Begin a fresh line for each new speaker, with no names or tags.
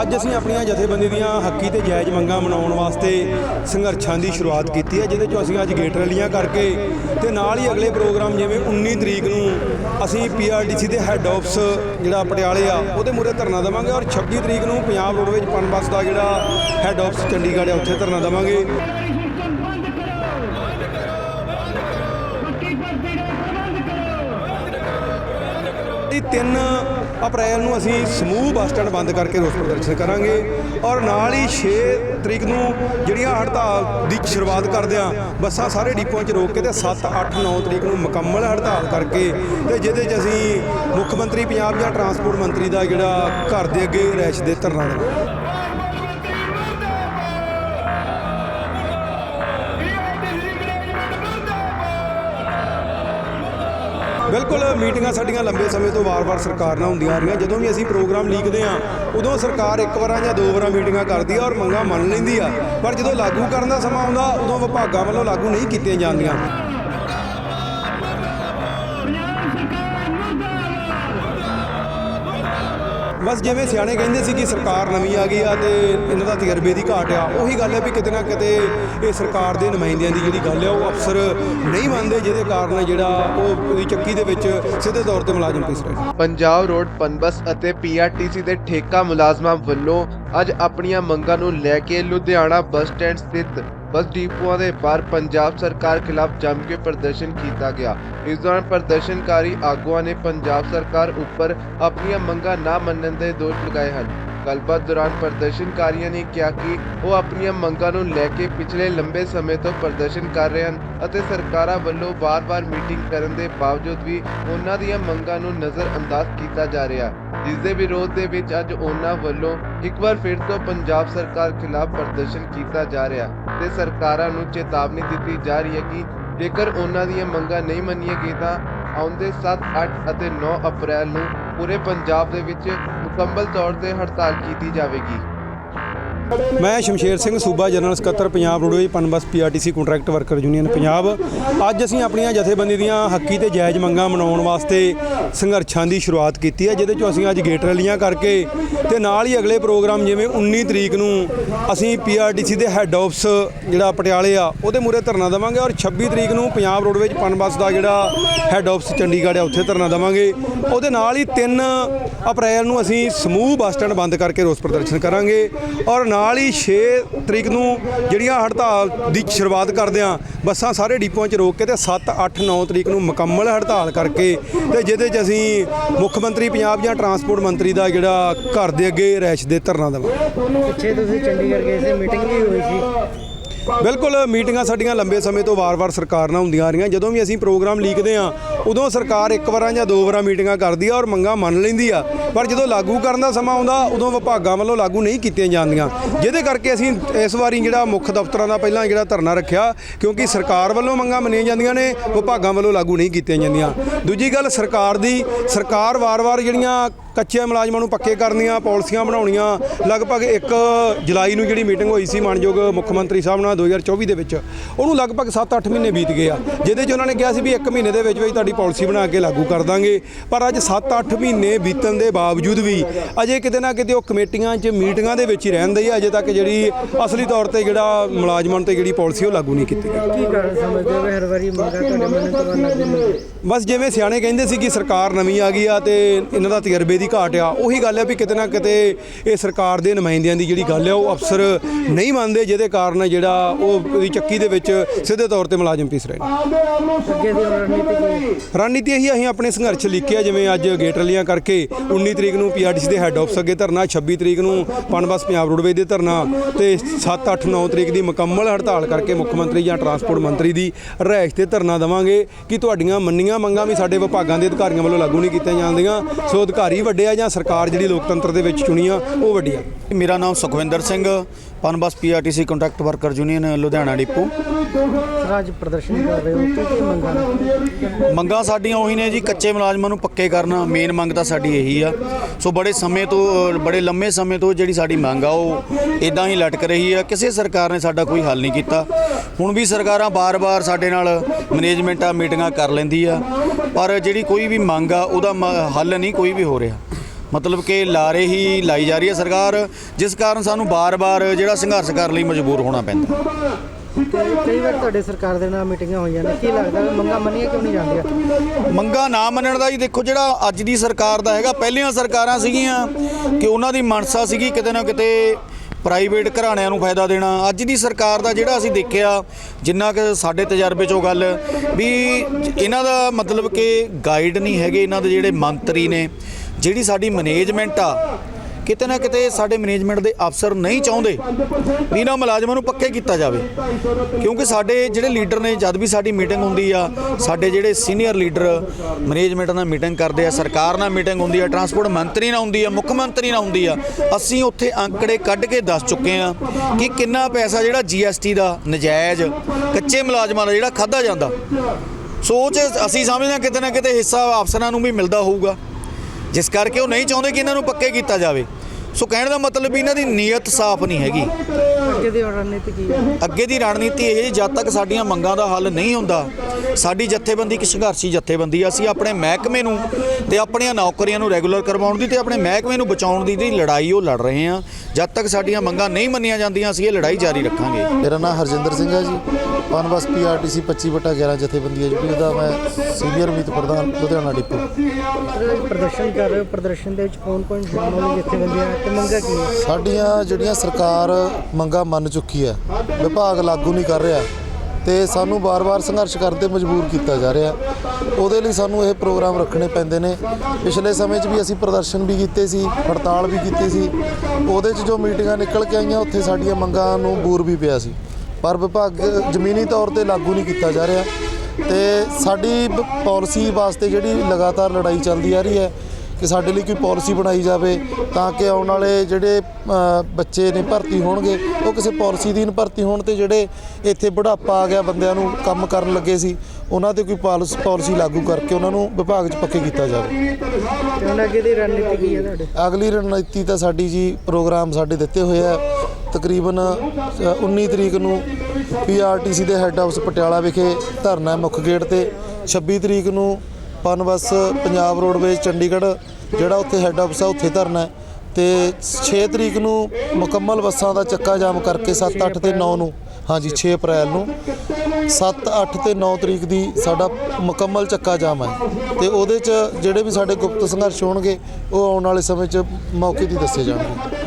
ਅੱਜ ਅਸੀਂ ਆਪਣੀਆਂ ਜਥੇਬੰਦੀ ਦੀਆਂ ਹੱਕੀ ਤੇ ਜਾਇਜ਼ ਮੰਗਾਂ ਮਨਾਉਣ ਵਾਸਤੇ ਸੰਘਰਸ਼ਾਂ ਦੀ ਸ਼ੁਰੂਆਤ ਕੀਤੀ ਹੈ, ਜਿਹਦੇ 'ਚੋਂ ਅਸੀਂ ਅੱਜ ਗੇਟ ਰੈਲੀਆਂ ਕਰਕੇ ਤੇ ਨਾਲ ਹੀ ਅਗਲੇ ਪ੍ਰੋਗਰਾਮ ਜਿਵੇਂ 19 ਤਰੀਕ ਨੂੰ ਅਸੀਂ ਪੀਆਰਡੀਸੀ ਦੇ ਹੈੱਡ ਆਫਿਸ ਜਿਹੜਾ ਪਟਿਆਲੇ ਆ, ਉਹਦੇ ਮੂਹਰੇ ਧਰਨਾ ਦੇਵਾਂਗੇ ਔਰ 26 ਤਰੀਕ ਨੂੰ ਪੰਜਾਬ ਰੋਡਵੇਜ ਪਨ ਬੱਸ ਦਾ ਜਿਹੜਾ ਹੈੱਡ ਆਫਿਸ ਚੰਡੀਗੜ੍ਹ ਆ, ਉੱਥੇ ਧਰਨਾ ਦੇਵਾਂਗੇ। ਤਿੰਨ ਅਪ੍ਰੈਲ ਨੂੰ ਅਸੀਂ ਸਮੂਹ ਬੱਸ ਸਟੈਂਡ ਬੰਦ ਕਰਕੇ ਰੋਸ ਪ੍ਰਦਰਸ਼ਨ ਕਰਾਂਗੇ ਔਰ ਨਾਲ ਹੀ 6 ਤਰੀਕ ਨੂੰ ਜਿਹੜੀਆਂ ਹੜਤਾਲ ਦੀ ਸ਼ੁਰੂਆਤ ਕਰਦੇ ਆ ਬੱਸਾਂ ਸਾਰੇ ਡਿਪੂਆਂ 'ਚ ਰੋਕ ਕੇ ਤੇ 7 8 9 ਤਰੀਕ ਨੂੰ ਮੁਕੰਮਲ ਹੜਤਾਲ ਕਰਕੇ ਤੇ ਜਿਹਦੇ 'ਚ ਅਸੀਂ ਮੁੱਖ ਮੰਤਰੀ, ਪੰਜਾਬ ਜਾਂ ਟਰਾਂਸਪੋਰਟ ਮੰਤਰੀ ਦਾ ਜਿਹੜਾ ਘਰ ਦੇ ਅੱਗੇ ਰੈਸ਼ ਦੇ ਧਰਨਾ ਬਿਲਕੁਲ ਮੀਟਿੰਗਾਂ ਸਾਡੀਆਂ ਲੰਬੇ ਸਮੇਂ ਤੋਂ ਵਾਰ-ਵਾਰ ਸਰਕਾਰ ਨਾਲ ਹੁੰਦੀਆਂ ਆ ਰਹੀਆਂ। ਜਦੋਂ ਵੀ ਅਸੀਂ ਪ੍ਰੋਗਰਾਮ ਲੀਕਦੇ ਆ ਉਦੋਂ ਸਰਕਾਰ ਇੱਕ ਵਾਰਾਂ ਜਾਂ ਦੋ ਵਾਰਾਂ ਮੀਟਿੰਗਾਂ ਕਰਦੀ ਆ ਔਰ ਮੰਗਾਂ ਮੰਨ ਲੈਂਦੀ ਆ। ਪਰ ਜਦੋਂ ਲਾਗੂ ਕਰਨ ਦਾ ਸਮਾਂ ਆਉਂਦਾ, ਉਦੋਂ ਵਿਭਾਗਾਂ ਵੱਲੋਂ ਲਾਗੂ ਨਹੀਂ ਕੀਤੀਆਂ ਜਾਂਦੀਆਂ। ਬਸ ਜਿਵੇਂ ਸਿਆਣੇ ਕਹਿੰਦੇ ਸੀ ਕਿ ਸਰਕਾਰ ਨਵੀਂ ਆ ਗਈ ਆ ਤੇ ਇਹਨਾਂ ਦਾ ਤਜਰਬੇ ਦੀ ਘਾਟ ਆ, ਉਹੀ ਗੱਲ ਹੈ ਵੀ ਕਿਤੇ ਨਾ ਕਿਤੇ ਇਹ ਸਰਕਾਰ ਦੇ ਨੁਮਾਇੰਦਿਆਂ ਦੀ ਜਿਹੜੀ ਗੱਲ ਹੈ ਉਹ ਅਫਸਰ ਨਹੀਂ ਮੰਨਦੇ ਜਿਹਦੇ ਕਾਰਨ ਜਿਹੜਾ ਉਹ ਉਹਦੀ ਚੱਕੀ ਦੇ ਵਿੱਚ ਸਿੱਧੇ ਤੌਰ ਤੇ ਮੁਲਾਜ਼ਮ ਪਿਸ ਰਹੇ
ਪੰਜਾਬ ਰੋਡ ਪਨਬਸ ਅਤੇ ਪੀਆਰਟੀਸੀ ਦੇ ਠੇਕਾ ਮੁਲਾਜ਼ਮਾਂ ਵੱਲੋਂ ਅੱਜ ਆਪਣੀਆਂ ਮੰਗਾਂ ਨੂੰ ਲੈ ਕੇ ਲੁਧਿਆਣਾ ਬੱਸ ਸਟੈਂਡ ਸਥਿਤ ਬੱਸ ਡਿਪੂਆਂ ਦੇ ਬਾਹਰ ਪੰਜਾਬ ਸਰਕਾਰ ਖਿਲਾਫ ਜੰਮ ਕੇ ਪ੍ਰਦਰਸ਼ਨ ਕੀਤਾ ਗਿਆ। ਇਸ ਦੌਰਾਨ ਪ੍ਰਦਰਸ਼ਨਕਾਰੀ ਆਗੂਆਂ ਨੇ ਪੰਜਾਬ ਸਰਕਾਰ ਉੱਪਰ ਆਪਣੀਆਂ ਮੰਗਾਂ ਨਾ ਮੰਨਣ ਦੇ ਦੋਸ਼ ਲਗਾਏ ਹਨ। ਗੱਲਬਾਤ ਦੌਰਾਨ ਪ੍ਰਦਰਸ਼ਨਕਾਰੀਆਂ ਨੇ ਕਿਹਾ ਕਿ ਉਹ ਆਪਣੀਆਂ ਮੰਗਾਂ ਨੂੰ ਲੈ ਕੇ ਪਿਛਲੇ ਲੰਬੇ ਸਮੇਂ ਤੋਂ ਪ੍ਰਦਰਸ਼ਨ ਕਰ ਰਹੇ ਹਨ ਅਤੇ ਸਰਕਾਰਾਂ ਵੱਲੋਂ ਵਾਰ-ਵਾਰ ਮੀਟਿੰਗ ਕਰਨ ਦੇ ਬਾਵਜੂਦ ਵੀ ਉਹਨਾਂ ਦੀਆਂ ਮੰਗਾਂ ਨੂੰ ਨਜ਼ਰ ਕੀਤਾ ਜਾ ਰਿਹਾ। ਜਿਸ ਦੇ ਵਿਰੋਧ ਦੇ ਵਿੱਚ ਅੱਜ ਉਹਨਾਂ ਵੱਲੋਂ ਇੱਕ ਵਾਰ ਫਿਰ ਤੋਂ ਪੰਜਾਬ ਸਰਕਾਰ ਖਿਲਾਫ ਪ੍ਰਦਰਸ਼ਨ ਕੀਤਾ ਜਾ ਰਿਹਾ ਤੇ ਸਰਕਾਰਾਂ ਨੂੰ ਚੇਤਾਵਨੀ ਦਿੱਤੀ ਜਾ ਰਹੀ ਹੈ ਕਿ ਜੇਕਰ ਉਹਨਾਂ ਦੀਆਂ ਮੰਗਾਂ ਨਹੀਂ ਮੰਨੀਆਂ ਗਈਆਂ ਤਾਂ ਆਉਂਦੇ 7, 8 ਅਤੇ 9 ਅਪ੍ਰੈਲ ਨੂੰ ਪੂਰੇ ਪੰਜਾਬ ਦੇ ਵਿੱਚ ਮੁਕੰਮਲ ਤੌਰ ਤੇ ਹੜਤਾਲ ਕੀਤੀ ਜਾਵੇਗੀ।
ਮੈਂ ਸ਼ਮਸ਼ੇਰ ਸਿੰਘ ਸੂਬਾ ਜਨਰਲ ਸਕੱਤਰ, Punjab roadways Punbus PRTC contract worker union Punjab. ਅੱਜ ਅਸੀਂ ਆਪਣੀਆਂ ਜਥੇਬੰਦੀ ਦੀਆਂ ਹੱਕੀ ਤੇ ਜਾਇਜ਼ ਮੰਗਾਂ ਮਨਾਉਣ ਵਾਸਤੇ ਸੰਘਰਸ਼ਾਂ ਦੀ ਸ਼ੁਰੂਆਤ ਕੀਤੀ ਹੈ, ਜਿਹਦੇ 'ਚੋਂ ਅਸੀਂ ਅੱਜ ਗੇਟ ਰੈਲੀਆਂ ਕਰਕੇ ਤੇ ਨਾਲ ਹੀ ਅਗਲੇ ਪ੍ਰੋਗਰਾਮ ਜਿਵੇਂ 19 ਤਰੀਕ ਨੂੰ ਅਸੀਂ ਪੀਆਰਟੀਸੀ ਦੇ ਹੈੱਡ ਆਫਿਸ ਜਿਹੜਾ ਪਟਿਆਲੇ ਆ, ਉਹਦੇ ਮੂਹਰੇ ਧਰਨਾ ਦੇਵਾਂਗੇ ਔਰ 26 ਤਰੀਕ ਨੂੰ ਪੰਜਾਬ ਰੋਡਵੇਜ ਪਨਬਸ ਦਾ ਜਿਹੜਾ ਹੈੱਡ ਆਫਿਸ ਚੰਡੀਗੜ੍ਹ ਆ, ਉੱਥੇ ਧਰਨਾ ਦੇਵਾਂਗੇ। ਉਹਦੇ ਨਾਲ ਹੀ 3 ਅਪ੍ਰੈਲ ਨੂੰ ਅਸੀਂ ਸਮੂਹ ਬੱਸ ਸਟੈਂਡ ਬੰਦ ਕਰਕੇ ਰੋਸ ਪ੍ਰਦਰਸ਼ਨ ਕਰਾਂਗੇ ਔਰ ਨਾਲ ਹੀ 6 ਤਰੀਕ ਨੂੰ ਜਿਹੜੀਆਂ ਹੜਤਾਲ ਦੀ ਸ਼ੁਰੂਆਤ ਕਰਦੇ ਆ ਬੱਸਾਂ ਸਾਰੇ ਡਿਪੂਆਂ 'ਚ ਰੋਕ ਕੇ ਤੇ 7 8 9 ਤਰੀਕ ਨੂੰ ਮੁਕੰਮਲ ਹੜਤਾਲ ਕਰਕੇ ਤੇ ਜਿਹਦੇ 'ਚ ਅਸੀਂ ਮੁੱਖ ਮੰਤਰੀ ਪੰਜਾਬ ਜਾਂ ਟਰਾਂਸਪੋਰਟ ਮੰਤਰੀ ਦਾ ਜਿਹੜਾ ਘਰ ਦੇ ਅੱਗੇ ਰੈਸ਼ ਦੇ ਧਰਨਾ ਦੇਵਾਂਗੇ।
ਪਿੱਛੇ ਤੁਸੀਂ ਚੰਡੀਗੜ੍ਹ ਗਏ ਸੀ ਮੀਟਿੰਗ ਵੀ ਹੋਈ ਸੀ।
ਬਿਲਕੁਲ ਮੀਟਿੰਗਾਂ ਸਾਡੀਆਂ ਲੰਬੇ ਸਮੇਂ ਤੋਂ ਵਾਰ-ਵਾਰ ਸਰਕਾਰ ਨਾਲ ਹੁੰਦੀਆਂ ਆ ਰਹੀਆਂ। ਜਦੋਂ ਵੀ ਅਸੀਂ ਪ੍ਰੋਗਰਾਮ ਲੀਕਦੇ ਆ ਉਦੋਂ ਸਰਕਾਰ ਇੱਕ ਵਾਰਾਂ ਜਾਂ ਦੋ ਵਾਰਾਂ ਮੀਟਿੰਗਾਂ ਕਰਦੀ ਆ ਔਰ ਮੰਗਾਂ ਮੰਨ ਲੈਂਦੀ ਆ। ਪਰ ਜਦੋਂ ਲਾਗੂ ਕਰਨ ਦਾ ਸਮਾਂ ਆਉਂਦਾ, ਉਦੋਂ ਵਿਭਾਗਾਂ ਵੱਲੋਂ ਲਾਗੂ ਨਹੀਂ ਕੀਤੀਆਂ ਜਾਂਦੀਆਂ। ਜਿਹਦੇ ਕਰਕੇ ਅਸੀਂ ਇਸ ਵਾਰੀ ਜਿਹੜਾ ਮੁੱਖ ਦਫ਼ਤਰਾਂ ਦਾ ਪਹਿਲਾਂ ਜਿਹੜਾ ਧਰਨਾ ਰੱਖਿਆ, ਕਿਉਂਕਿ ਸਰਕਾਰ ਵੱਲੋਂ ਮੰਗਾਂ ਮੰਨੀਆਂ ਜਾਂਦੀਆਂ ਨੇ, ਵਿਭਾਗਾਂ ਵੱਲੋਂ ਲਾਗੂ ਨਹੀਂ ਕੀਤੀਆਂ ਜਾਂਦੀਆਂ। ਦੂਜੀ ਗੱਲ, ਸਰਕਾਰ ਦੀ, ਸਰਕਾਰ ਵਾਰ-ਵਾਰ ਜਿਹੜੀਆਂ ਕੱਚੇ ਮੁਲਾਜ਼ਮਾਂ ਨੂੰ ਪੱਕੇ ਕਰਨੀਆਂ ਪਾਲਿਸੀਆਂ ਬਣਾਉਣੀਆਂ, ਲਗਭਗ 1 ਜੁਲਾਈ ਨੂੰ ਜਿਹੜੀ ਮੀਟਿੰਗ ਹੋਈ ਸੀ ਮਾਨਯੋਗ ਮੁੱਖ ਮੰਤਰੀ ਸਾਹਿਬ ਨਾਲ 2024 ਦੇ ਵਿੱਚ, ਉਹਨੂੰ ਲਗਭਗ 7-8 ਮਹੀਨੇ ਬੀਤ ਗਏ ਆ, ਜਿਹਦੇ 'ਚ ਉਹਨਾਂ ਨੇ ਕਿਹਾ ਸੀ ਵੀ 1 ਮਹੀਨੇ ਦੇ ਵਿੱਚ ਵਿੱਚ ਤੁਹਾਡੀ ਪਾਲਿਸੀ ਬਣਾ ਕੇ ਲਾਗੂ ਕਰ ਦਾਂਗੇ। ਪਰ ਅੱਜ 7-8 ਮਹੀਨੇ ਬੀਤਣ ਦੇ ਬਾਅਦ ਬਾਵਜੂਦ ਵੀ ਅਜੇ ਕਿਤੇ ਨਾ ਕਿਤੇ ਉਹ ਕਮੇਟੀਆਂ 'ਚ ਮੀਟਿੰਗਾਂ ਦੇ ਵਿੱਚ ਹੀ ਰਹਿੰਦੇ ਆ ਅਜੇ ਤੱਕ ਜਿਹੜੀ ਅਸਲੀ ਤੌਰ ਤੇ ਜਿਹੜਾ ਮੁਲਾਜ਼ਮਾਂ ਤੇ ਜਿਹੜੀ ਪਾਲਿਸੀ ਉਹ ਲਾਗੂ ਨਹੀਂ ਕੀਤੀ ਗਈ।
ਕੀ ਕਾਰਨ ਸਮਝਦੇ ਹੋ ਹਰ ਵਾਰੀ ਮੰਗਾ ਤੁਹਾਡੇ ਮਨ ਤੋਂ ਨਹੀਂ
ਬਸ ਜਿਵੇਂ ਸਿਆਣੇ ਕਹਿੰਦੇ ਸੀ ਕਿ ਸਰਕਾਰ ਨਵੀਂ ਆ ਗਈ ਆ ਤੇ ਇਹਨਾਂ ਦਾ ਤਜਰਬੇ ਦੀ ਘਾਟ ਆ ਉਹੀ ਗੱਲ ਹੈ ਵੀ ਕਿਤੇ ਨਾ ਕਿਤੇ ਇਹ ਸਰਕਾਰ ਦੇ ਨੁਮਾਇੰਦਿਆਂ ਦੀ ਜਿਹੜੀ ਗੱਲ ਆ ਉਹ ਅਫਸਰ ਨਹੀਂ ਮੰਨਦੇ ਜਿਹਦੇ ਕਾਰਨ ਜਿਹੜਾ ਉਹ ਚੱਕੀ ਦੇ ਵਿੱਚ ਸਿੱਧੇ ਤੌਰ ਤੇ ਮੁਲਾਜ਼ਮ ਪਿਸ ਰਹੇ ਨੇ।
ਰਣਨੀਤੀ
ਇਹੀ ਅਸੀਂ ਆਪਣੇ ਸੰਘਰਸ਼ ਲਿਖਿਆ ਜਿਵੇਂ ਅੱਜ ਗੇਟ ਰਲੀਆਂ ਕਰਕੇ 19 ਤਰੀਕ ਨੂੰ ਪੀਆਰਡੀਸੀ ਦੇ ਹੈੱਡ ਆਫਿਸ ਅੱਗੇ ਧਰਨਾ 26 ਤਰੀਕ ਨੂੰ ਪਨਬਸ ਪੰਜਾਬ ਰੋਡਵੇਜ ਦੇ ਧਰਨਾ ਤੇ 7 8 9 ਤਰੀਕ ਦੀ ਮੁਕੰਮਲ ਹੜਤਾਲ ਕਰਕੇ ਮੁੱਖ ਮੰਤਰੀ ਜਾਂ ਟਰਾਂਸਪੋਰਟ ਮੰਤਰੀ ਦੀ ਰਿਹਾਇਸ਼ ਤੇ ਧਰਨਾ ਦੇਵਾਂਗੇ ਕਿ ਤੁਹਾਡੀਆਂ ਮੰਨੀਆਂ ਮੰਗਾਂ ਵੀ ਸਾਡੇ ਵਿਭਾਗਾਂ ਦੇ ਅਧਿਕਾਰੀਆਂ ਵੱਲੋਂ ਲਾਗੂ ਨਹੀਂ ਕੀਤੀਆਂ ਜਾਂਦੀਆਂ। ਸੋ ਅਧਿਕਾਰੀ ਵੱਡੇ ਆ ਜਾਂ ਸਰਕਾਰ ਜਿਹੜੀ ਲੋਕਤੰਤਰ ਦੇ ਵਿੱਚ ਚੁਣੀ ਆ, ਉਹ ਵੱਡੀ ਆ।
ਮੇਰਾ ਨਾਮ Sukhwinder Singh Punbus PRTC contract worker union Ludhiana depot.
Sir ਅੱਜ ਪ੍ਰਦਰਸ਼ਨ ਕਰ ਰਹੇ ਹੋ ਕੀ ਮੰਗਾਂ?
ਮੰਗਾਂ ਸਾਡੀਆਂ ਉਹੀ ਨੇ ਜੀ ਕੱਚੇ ਮੁਲਾਜ਼ਮਾਂ ਨੂੰ ਪੱਕੇ ਕਰਨਾ ਮੇਨ ਮੰਗ ਤਾਂ ਸਾਡੀ ਇਹੀ ਆ। ਸੋ ਬੜੇ ਸਮੇਂ ਤੋਂ ਬੜੇ ਲੰਮੇ ਸਮੇਂ ਤੋਂ ਜਿਹੜੀ ਸਾਡੀ ਮੰਗ ਆ ਉਹ ਇਦਾਂ ਹੀ ਲਟਕ ਰਹੀ ਆ। ਕਿਸੇ ਸਰਕਾਰ ਨੇ ਸਾਡਾ ਕੋਈ ਹੱਲ ਨਹੀਂ ਕੀਤਾ। ਹੁਣ ਵੀ ਸਰਕਾਰਾਂ ਬਾਰ-ਬਾਰ ਸਾਡੇ ਨਾਲ ਮੈਨੇਜਮੈਂਟਾਂ ਮੀਟਿੰਗਾਂ ਕਰ ਲੈਂਦੀ ਆ। ਪਰ ਜਿਹੜੀ ਕੋਈ ਵੀ ਮੰਗ ਆ ਉਹਦਾ ਹੱਲ ਨਹੀਂ ਕੋਈ ਵੀ ਹੋ ਰਿਹਾ। ਮਤਲਬ ਕਿ ਲਾਰੇ ਹੀ ਲਾਈ ਜਾ ਰਹੀ ਹੈ ਸਰਕਾਰ ਜਿਸ ਕਾਰਨ ਸਾਨੂੰ ਬਾਰ-ਬਾਰ ਜਿਹੜਾ ਸੰਘਰਸ਼ ਕਰਨ ਲਈ ਮਜਬੂਰ ਹੋਣਾ ਪੈਂਦਾ।
ਕਈ ਵਾਰ ਤੁਹਾਡੇ ਸਰਕਾਰ ਦੇ ਨਾਲ ਮੀਟਿੰਗਾਂ ਹੋਈਆਂ ਨੇ ਕੀ ਲੱਗਦਾ ਮੰਗਾਂ ਮੰਨੀਆਂ ਕਿਉਂ ਨਹੀਂ ਜਾਂਦੀਆਂ?
ਮੰਗਾ ਨਾ ਮੰਨਣ ਦਾ ਜੀ ਦੇਖੋ ਜਿਹੜਾ ਅੱਜ ਦੀ ਸਰਕਾਰ ਦਾ ਹੈਗਾ ਪਹਿਲੀਆਂ ਸਰਕਾਰਾਂ ਸੀਗੀਆਂ ਕਿ ਉਹਨਾਂ ਦੀ ਮਨਸਾ ਸੀਗੀ ਕਿਤੇ ਨਾ ਕਿਤੇ ਪ੍ਰਾਈਵੇਟ ਘਰਾਣਿਆਂ ਨੂੰ ਫਾਇਦਾ ਦੇਣਾ। ਅੱਜ ਦੀ ਸਰਕਾਰ ਦਾ ਜਿਹੜਾ ਅਸੀਂ ਦੇਖਿਆ ਜਿੰਨਾ ਕਿ ਸਾਡੇ ਤਜਰਬੇ ਚੋਂ ਗੱਲ ਵੀ ਇਹਨਾਂ ਦਾ ਮਤਲਬ ਕਿ ਗਾਈਡ ਨਹੀਂ ਹੈਗੇ ਇਹਨਾਂ ਦੇ ਜਿਹੜੇ ਮੰਤਰੀ ਨੇ ਜਿਹੜੀ ਸਾਡੀ ਮੈਨੇਜਮੈਂਟ ਆ, ਕਿਤੇ ਨਾ ਕਿਤੇ ਸਾਡੇ ਮੈਨੇਜਮੈਂਟ ਦੇ ਅਫਸਰ ਨਹੀਂ ਚਾਹੁੰਦੇ ਵੀ ਇਹਨਾਂ ਮੁਲਾਜ਼ਮਾਂ ਨੂੰ ਪੱਕੇ ਕੀਤਾ ਜਾਵੇ। ਕਿਉਂਕਿ ਸਾਡੇ ਜਿਹੜੇ ਲੀਡਰ ਨੇ, ਜਦ ਵੀ ਸਾਡੀ ਮੀਟਿੰਗ ਹੁੰਦੀ ਆ, ਸਾਡੇ ਜਿਹੜੇ ਸੀਨੀਅਰ ਲੀਡਰ ਮੈਨੇਜਮੈਂਟ ਨਾਲ ਮੀਟਿੰਗ ਕਰਦੇ ਆ, ਸਰਕਾਰ ਨਾਲ ਮੀਟਿੰਗ ਹੁੰਦੀ ਆ ਟਰਾਂਸਪੋਰਟ ਮੰਤਰੀ ਨਾਲ ਹੁੰਦੀ ਆ, ਮੁੱਖ ਮੰਤਰੀ ਨਾਲ ਹੁੰਦੀ ਆ, ਅਸੀਂ ਉੱਥੇ ਅੰਕੜੇ ਕੱਢ ਕੇ ਦੱਸ ਚੁੱਕੇ ਆ ਕਿ ਕਿੰਨਾ ਪੈਸਾ ਜਿਹੜਾ ਜੀਐਸਟੀ ਦਾ ਨਜਾਇਜ਼ ਕੱਚੇ ਮੁਲਾਜ਼ਮਾਂ ਦਾ ਜਿਹੜਾ ਖਾਦਾ ਜਾਂਦਾ। ਸੋਚ ਅਸੀਂ ਸਮਝਦੇ ਹਾਂ ਕਿਤੇ ਨਾ ਕਿਤੇ ਹਿੱਸਾ ਅਫਸਰਾਂ ਨੂੰ ਵੀ ਮਿਲਦਾ ਹੋਊਗਾ। ਜਿਸ ਕਰਕੇ ਉਹ ਨਹੀਂ ਚਾਹੁੰਦੇ ਕਿ ਇਹਨਾਂ ਨੂੰ ਪੱਕੇ ਕੀਤਾ ਜਾਵੇ। ਸੋ ਕਹਿਣ ਦਾ ਮਤਲਬ ਵੀ ਇਹਨਾਂ ਦੀ ਨੀਅਤ ਸਾਫ਼ ਨਹੀਂ ਹੈਗੀ।
ਅੱਗੇ ਦੀ ਰਣਨੀਤੀ ਕੀ ਹੈ?
ਅੱਗੇ ਦੀ ਰਣਨੀਤੀ ਇਹ ਜਦ ਤੱਕ ਸਾਡੀਆਂ ਮੰਗਾਂ ਦਾ ਹੱਲ ਨਹੀਂ ਹੁੰਦਾ ਸਾਡੀ ਜਥੇਬੰਦੀ ਇੱਕ ਸੰਘਰਸ਼ੀ ਜਥੇਬੰਦੀ ਆ। ਅਸੀਂ ਆਪਣੇ ਮਹਿਕਮੇ ਨੂੰ ਤੇ ਆਪਣੀਆਂ ਨੌਕਰੀਆਂ ਨੂੰ ਰੈਗੂਲਰ ਕਰਵਾਉਣ ਦੀ ਤੇ ਆਪਣੇ ਮਹਿਕਮੇ ਨੂੰ ਬਚਾਉਣ ਦੀ ਜਿਹੜੀ ਲੜਾਈ ਉਹ ਲੜ ਰਹੇ ਹਾਂ। ਜਦ ਤੱਕ ਸਾਡੀਆਂ ਮੰਗਾਂ ਨਹੀਂ ਮੰਨੀਆਂ ਜਾਂਦੀਆਂ ਅਸੀਂ ਇਹ ਲੜਾਈ ਜਾਰੀ ਰੱਖਾਂਗੇ।
ਮੇਰਾ ਨਾਮ ਹਰਜਿੰਦਰ ਸਿੰਘ ਹੈ ਜੀ। ਪਨਬਸ ਪੀਆਰਟੀਸੀ 25 ਬਟਾ 11 ਜਥੇਬੰਦੀ ਹੈ ਜਿਹੜੀ ਉਹਦਾ ਮੈਂ ਸੀਨੀਅਰ ਮੀਤ ਪ੍ਰਧਾਨ ਲੁਧਿਆਣਾ ਡਿਪੂ।
ਪ੍ਰਦਰਸ਼ਨ ਕਰ ਰਹੇ ਹੋ। ਪ੍ਰਦਰਸ਼ਨ ਦੇ ਵਿੱਚ ਕੌਣ ਕੌਣ ਸ਼ਾਮਲ ਜਥੇਬੰਦੀਆਂ? ਤੇ ਮੰਗਾਂ ਕੀ
ਸਾਡੀਆਂ ਜਿਹੜੀਆਂ ਸਰਕਾਰ ਮੰਗਾਂ ਮੰਨ ਚੁੱਕੀ ਹੈ। ਵਿਭਾਗ ਲਾਗੂ ਨਹੀਂ ਕਰ ਰਿਹਾ। ਤੇ ਸਾਨੂੰ ਬਾਰ-ਬਾਰ ਸੰਘਰਸ਼ ਕਰਦੇ ਮਜਬੂਰ ਕੀਤਾ ਜਾ ਰਿਹਾ। ਉਹਦੇ ਲਈ ਸਾਨੂੰ ਇਹ ਪ੍ਰੋਗਰਾਮ ਰੱਖਣੇ ਪੈਂਦੇ ਨੇ। ਪਿਛਲੇ ਸਮੇਂ 'ਚ ਵੀ ਅਸੀਂ ਪ੍ਰਦਰਸ਼ਨ ਵੀ ਕੀਤੇ ਸੀ, ਹੜਤਾਲ ਵੀ ਕੀਤੀ ਸੀ। ਉਹਦੇ 'ਚ ਜੋ ਮੀਟਿੰਗਾਂ ਨਿਕਲ ਕੇ ਆਈਆਂ, ਉੱਥੇ ਸਾਡੀਆਂ ਮੰਗਾਂ ਨੂੰ ਬੂਰ ਵੀ ਪਿਆ ਸੀ। ਪਰ ਵਿਭਾਗ ਜ਼ਮੀਨੀ ਤੌਰ ਤੇ ਲਾਗੂ ਨਹੀਂ ਕੀਤਾ ਜਾ ਰਿਹਾ। ਤੇ ਸਾਡੀ ਬ- ਪਾਲਿਸੀ ਵਾਸਤੇ ਜਿਹੜੀ ਲਗਾਤਾਰ ਲੜਾਈ ਚੱਲਦੀ ਆ ਰਹੀ ਹੈ ਕਿ ਸਾਡੇ ਲਈ ਕੋਈ ਪਾਲਿਸੀ ਬਣਾਈ ਜਾਵੇ ਤਾਂ ਕਿ ਆਉਣ ਵਾਲੇ ਜਿਹੜੇ ਬੱਚੇ ਨੇ ਭਰਤੀ ਹੋਣਗੇ ਉਹ ਕਿਸੇ ਪਾਲਿਸੀ ਅਧੀਨ ਭਰਤੀ ਹੋਣ ਤੇ ਜਿਹੜੇ ਇੱਥੇ ਬੁਢਾਪਾ ਆ ਗਿਆ ਬੰਦਿਆਂ ਨੂੰ ਕੰਮ ਕਰਨ ਲੱਗੇ ਸੀ ਉਹਨਾਂ ਤੇ ਕੋਈ ਪਾਲਿਸ- ਪਾਲਿਸੀ ਲਾਗੂ ਕਰਕੇ ਉਹਨਾਂ ਨੂੰ ਵਿਭਾਗ 'ਚ ਪੱਕੇ ਕੀਤਾ ਜਾਵੇ।
ਤੇ ਹੁਣ ਅੱਗੇ ਦੀ ਰਣਨੀਤੀ ਕੀ ਹੈ ਤੁਹਾਡੇ?
ਅਗਲੀ ਰਣਨੀਤੀ ਤਾਂ ਸਾਡੀ ਜੀ ਪ੍ਰੋਗਰਾਮ ਸਾਡੇ ਦਿੱਤੇ ਹੋਏ ਆ। ਤਕਰੀਬਨ ਅ, 19 ਤਰੀਕ ਨੂੰ ਪੀਆਰਟੀਸੀ ਦੇ ਹੈੱਡ ਆਫਿਸ ਪਟਿਆਲਾ ਵਿਖੇ ਧਰਨਾ ਮੁੱਖ ਗੇਟ ਤੇ। 26 ਤਰੀਕ ਨੂੰ ਪਨਬਸ ਪੰਜਾਬ ਰੋਡਵੇਜ਼ ਚੰਡੀਗੜ੍ਹ, ਜਿਹੜਾ ਉੱਥੇ ਹੈੱਡ ਆਫਿਸ ਆ, ਉੱਥੇ ਧਰਨਾ ਹੈ। ਤੇ 6 ਤਰੀਕ ਨੂੰ ਮੁਕੰਮਲ ਬੱਸਾਂ ਦਾ ਚੱਕਾ ਜਾਮ ਕਰਕੇ 7 8 ਤੇ 9 ਨੂੰ, ਹਾਂਜੀ 6 ਅਪ੍ਰੈਲ ਨੂੰ। 7 8 ਤੇ 9 ਤਰੀਕ ਦੀ ਸਾਡਾ ਮੁਕੰਮਲ ਚੱਕਾ ਜਾਮ ਹੈ। ਤੇ ਉਹਦੇ 'ਚ ਜਿਹੜੇ ਵੀ ਸਾਡੇ ਗੁਪਤ ਸੰਘਰਸ਼ ਹੋਣਗੇ, ਉਹ ਆਉਣ ਵਾਲੇ ਸਮੇਂ 'ਚ ਮੌਕੇ ਦੀ ਦੱਸੇ ਜਾਣਗੇ।